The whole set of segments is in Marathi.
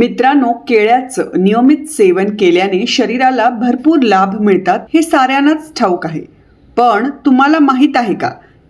मित्रांनो केळ्याचं नियमित सेवन केल्याने शरीराला भरपूर लाभ मिळतात हे साऱ्यांनाच ठाऊक आहे. पण तुम्हाला माहीत आहे का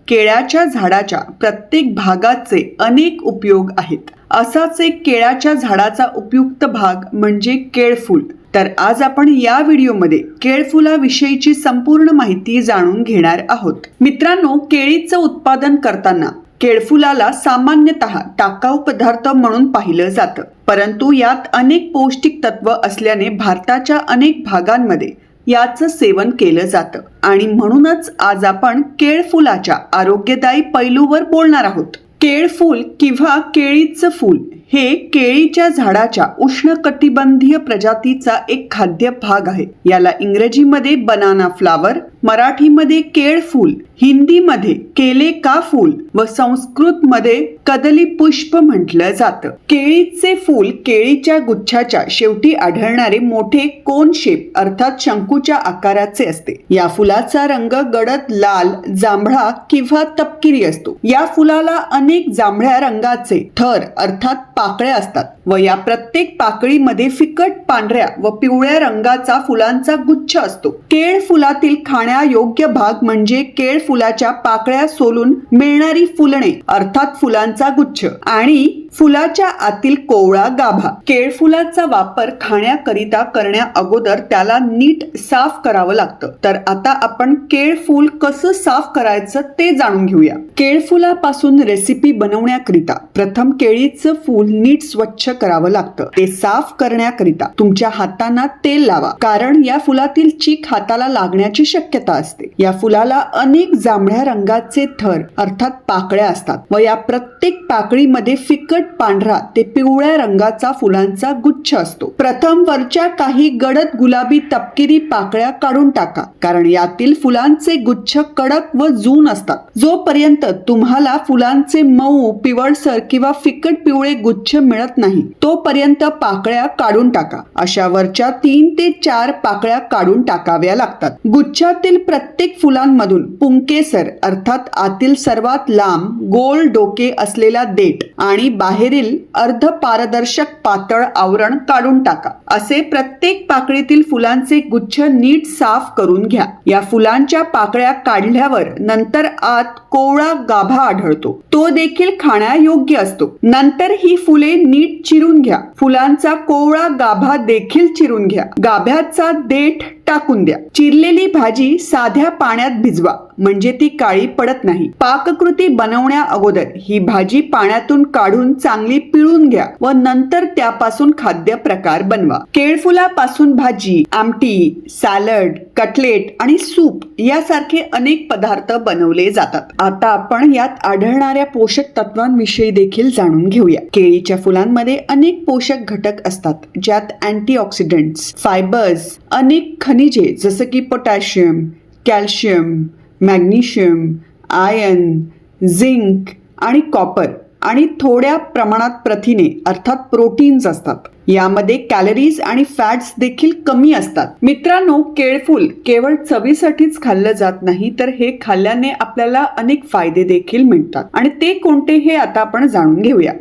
केळ्याच्या झाडाच्या प्रत्येक भागाचे अनेक उपयोग आहेत. असाच एक केळ्याच्या झाडाचा उपयुक्त भाग म्हणजे केळफूल. तर आज आपण या व्हिडिओमध्ये केळफुलाविषयीची संपूर्ण माहिती जाणून घेणार आहोत. मित्रांनो केळीचं उत्पादन करताना केळफुलाला सामान्यतः टाकाऊ पदार्थ म्हणून पाहिलं जातं. परंतु यात अनेक पौष्टिक तत्व असल्याने भारताच्या अनेक भागांमध्ये याचं सेवन केलं जातं. आणि म्हणूनच आज आपण केळफुलाच्या आरोग्यदायी पैलूवर बोलणार आहोत. केळफूल किंवा केळीचं फूल हे केळीच्या झाडाच्या उष्णकटिबंधीय प्रजातीचा एक खाद्य भाग आहे. याला इंग्रजीमध्ये बनाना फ्लावर मराठीमध्ये केळ फूल हिंदीमध्ये केले का फूल व संस्कृत मध्ये कदली पुष्प म्हटलं जातं. केळीचे फूल केळीच्या गुच्छाच्या शेवटी आढळणारे मोठे कोन शेप अर्थात शंकूच्या आकाराचे असते. या फुलाचा रंग गडद लाल जांभळा किंवा तपकिरी असतो. या फुलाला अनेक जांभळ्या रंगाचे थर अर्थात पाकळ्या असतात. व या प्रत्येक पाकळीमध्ये फिकट पांढऱ्या व पिवळ्या रंगाचा फुलांचा गुच्छ असतो. केळ फुलातील खाण्यायोग्य भाग म्हणजे केळ फुलाच्या पाकळ्या सोलून मिळणारी फुलणे अर्थात फुलांचा गुच्छ. आणि फुलाच्या आतील कोवळा गाभा. केळफुलाचा वापर खाण्याकरिता करण्या अगोदर त्याला नीट साफ करावं लागतं. तर आता आपण केळफूल कसं साफ करायचं ते जाणून घेऊया. केळफुलापासून रेसिपी बनवण्याकरिता प्रथम केळीचं फूल नीट स्वच्छ करावं लागतं. ते साफ करण्याकरिता तुमच्या हातांना तेल लावा. कारण या फुलातील चीक हाताला लागण्याची शक्यता असते. या फुलाला अनेक जांभळ्या रंगाचे थर अर्थात पाकळ्या असतात व या प्रत्येक पाकळीमध्ये फिकट पांढरा ते पिवळ्या रंगाचा फुलांचा गुच्छ असतो. प्रथम वरच्या काही गडद गुलाबी तपकिरी पाकळ्या काढून टाका. कारण यातील फुलांचे गुच्छ कडक व जून असतात. जोपर्यंत तुम्हाला फुलांचे मऊ पिवळसर किंवा फिकट पिवळे गुच्छ मिळत नाही तोपर्यंत पाकळ्या काढून टाका. अशा वरच्या तीन ते चार पाकळ्या काढून टाकाव्या लागतात. गुच्छातील प्रत्येक फुलांमधून पुंकेसर अर्थात आतील सर्वात लांब गोल डोके असलेला देठ आणि बाहेरील अर्ध पारदर्शक पातळ आवरण काढून टाका. असे प्रत्येक पाकळीतील फुलांचे गुच्छ नीट साफ करून घ्या. या फुलांच्या पाकळ्या काढल्यावर नंतर आत कोवळा गाभा आढळतो. तो देखील खाण्यायोग्य असतो. नंतर ही फुले नीट चिरून घ्या. फुलांचा कोवळा गाभा देखील चिरून घ्या. गाभ्याचा देठ टाकून द्या. चिरलेली भाजी साध्या पाण्यात भिजवा म्हणजे ती काळी पडत नाही. पाककृती बनवण्या अगोदर ही भाजी पाण्यातून काढून चांगली पिळून घ्या व नंतर त्यापासून खाद्य प्रकार बनवा. केळफुलापासून भाजी आमटी सॅलड कटलेट आणि सूप यासारखे अनेक पदार्थ बनवले जातात. आता आपण यात आढळणाऱ्या पोषक तत्वांविषयी देखील जाणून घेऊया. केळीच्या फुलांमध्ये अनेक पोषक घटक असतात ज्यात अँटीऑक्सिडंट्स फायबर्स अनेक खनिज जसं की potassium calcium magnesium ion zinc आणि कॉपर आणि थोड्या प्रमाणात प्रथिने अर्थात प्रोटीन्स असतात. यामध्ये कॅलरीज आणि फॅट्स देखील कमी असतात. मित्रांनो केळफूल केवळ चवीसाठीच खाल्लं जात नाही तर हे खाल्ल्याने आपल्याला अनेक फायदे देखील मिळतात. आणि ते कोणते हे आता आपण जाणून घेऊया.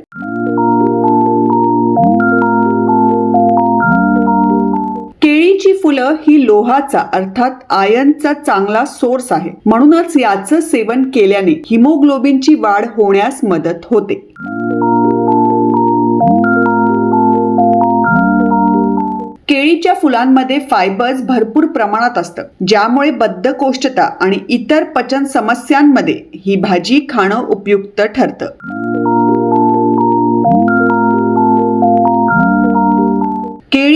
चमेलीची फुलं ही लोहाचा अर्थात आयनचा चांगला सोर्स आहे. म्हणूनच याचं सेवन केल्याने हिमोग्लोबिनची वाढ होण्यास मदत होते. केळीच्या फुलांमध्ये फायबर्स भरपूर प्रमाणात असतं ज्यामुळे बद्धकोष्ठता आणि इतर पचन समस्यांमध्ये ही भाजी खाणं उपयुक्त ठरतं.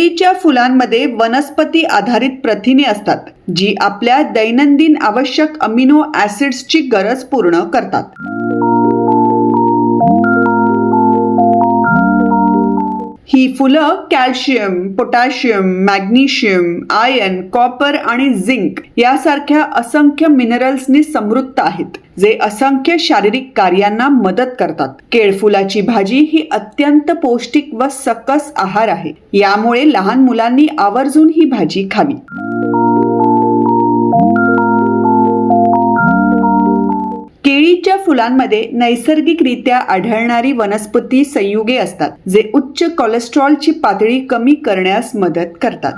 चमेलीच्या फुलांमध्ये वनस्पती आधारित प्रथिने असतात जी आपल्या दैनंदिन आवश्यक अमिनो ऍसिड्सची गरज पूर्ण करतात. ही फुलं calcium potassium magnesium ion copper आणि झिंक यासारख्या असंख्य मिनरल्सनी समृद्ध आहेत जे असंख्य शारीरिक कार्यांना मदत करतात. केळफुलाची भाजी ही अत्यंत पौष्टिक व सकस आहार आहे. यामुळे लहान मुलांनी आवर्जून ही भाजी खावी. फुलांमध्ये नैसर्गिकरित्या आढळणारी वनस्पती संयुगे असतात जे उच्च कोलेस्ट्रॉलची पातळी कमी करण्यास मदत करतात.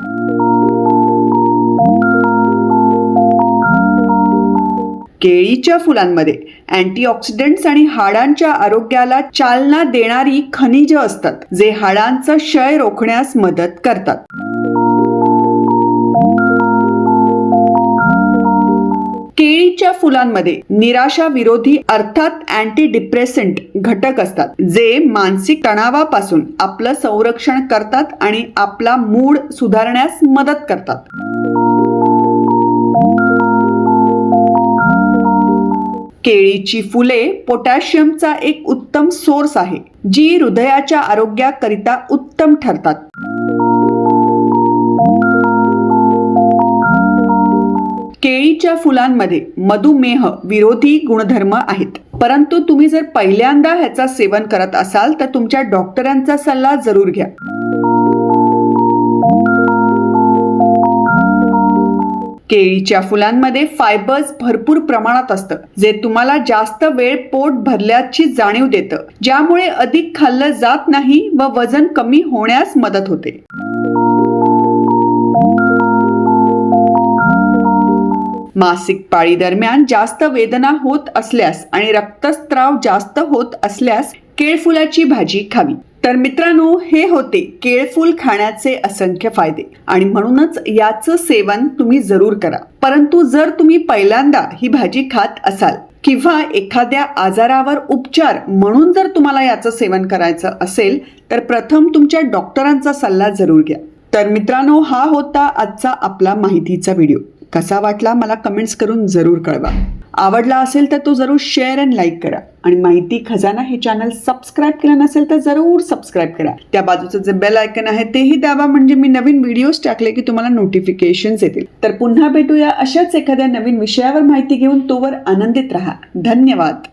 केळीच्या फुलांमध्ये अँटीऑक्सिडंट्स आणि हाडांच्या आरोग्याला चालना देणारी खनिज असतात जे हाडांचा क्षय रोखण्यास मदत करतात. केळीच्या फुलांमध्ये निराशा विरोधी अर्थात अँटी डिप्रेसंट घटक असतात जे मानसिक तणावापासून आपलं संरक्षण करतात आणि आपला मूड सुधारण्यास मदत करतात. केळीची फुले पोटॅशियमचा एक उत्तम सोर्स आहे जी हृदयाच्या आरोग्याकरिता उत्तम ठरतात. केळीच्या फुलांमध्ये मधुमेह विरोधी गुणधर्म आहेत. परंतु तुम्ही जर पहिल्यांदा ह्याचा सेवन करत असाल तर तुमच्या डॉक्टरांचा सल्ला जरूर घ्या. केळीच्या फुलांमध्ये फायबर्स भरपूर प्रमाणात असतं जे तुम्हाला जास्त वेळ पोट भरल्याची जाणीव देतं ज्यामुळे अधिक खाल्लं जात नाही व वजन कमी होण्यास मदत होते. मासिक पाळी दरम्यान जास्त वेदना होत असल्यास आणि रक्तस्त्राव जास्त होत असल्यास केळफुलाची भाजी खावी. तर मित्रांनो हे होते केळफूल खाण्याचे असंख्य फायदे. आणि म्हणूनच याचं सेवन तुम्ही जरूर करा. परंतु जर तुम्ही पहिल्यांदा ही भाजी खात असाल किंवा एखाद्या आजारावर उपचार म्हणून जर तुम्हाला याचं सेवन करायचं असेल तर प्रथम तुमच्या डॉक्टरांचा सल्ला जरूर घ्या. तर मित्रांनो हा होता आजचा आपला माहितीचा व्हिडिओ. कसा वाटला मला कमेंट्स करून जरूर कळवा. आवडला असेल तर तो जरूर शेअर अँड लाईक करा. आणि माहिती खजाना हे चॅनल सबस्क्राईब केलं नसेल तर जरूर सबस्क्राईब करा. त्या बाजूचं जे बेल आयकन आहे तेही दाबा. म्हणजे मी नवीन व्हिडिओज टाकले की तुम्हाला नोटिफिकेशन्स येतील. तर पुन्हा भेटूया अशाच एखाद्या नवीन विषयावर माहिती घेऊन तोवर आनंदित राहा. धन्यवाद.